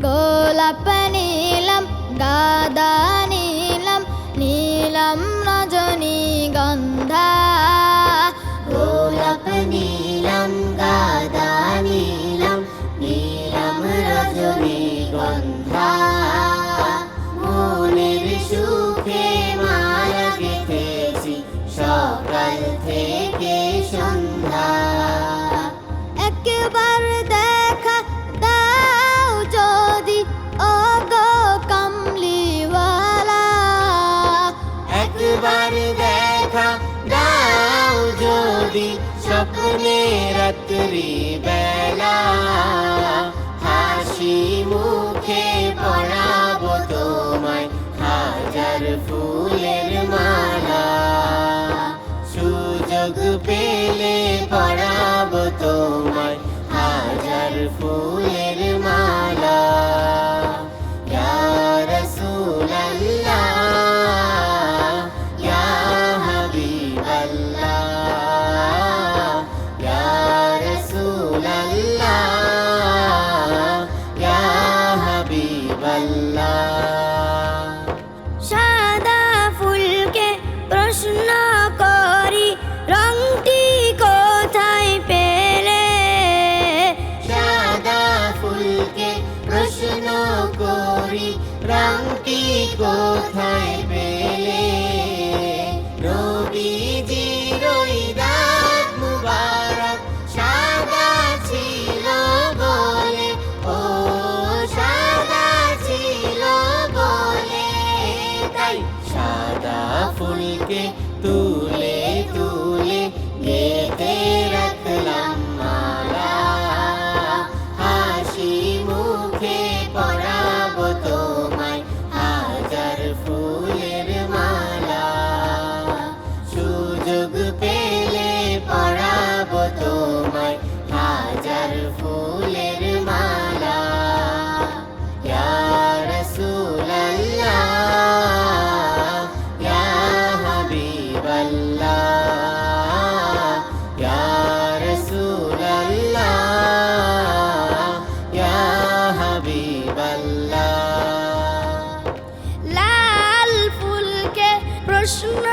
গোলাপ নীলম গাদা নীলম নীলম রজনী গন্ধা গোলাপ নীলম স্বপ্নে রাত্রি বেলা। ফুলকে প্রশ্ন করি পেলে? সাদা ফুলকে প্রশ্ন করি কোথায় walking. walking. আল্লাহ। ইয়া রাসূল আল্লাহ ইয়া হাবিব আল্লাহ লাল প্রশ্ন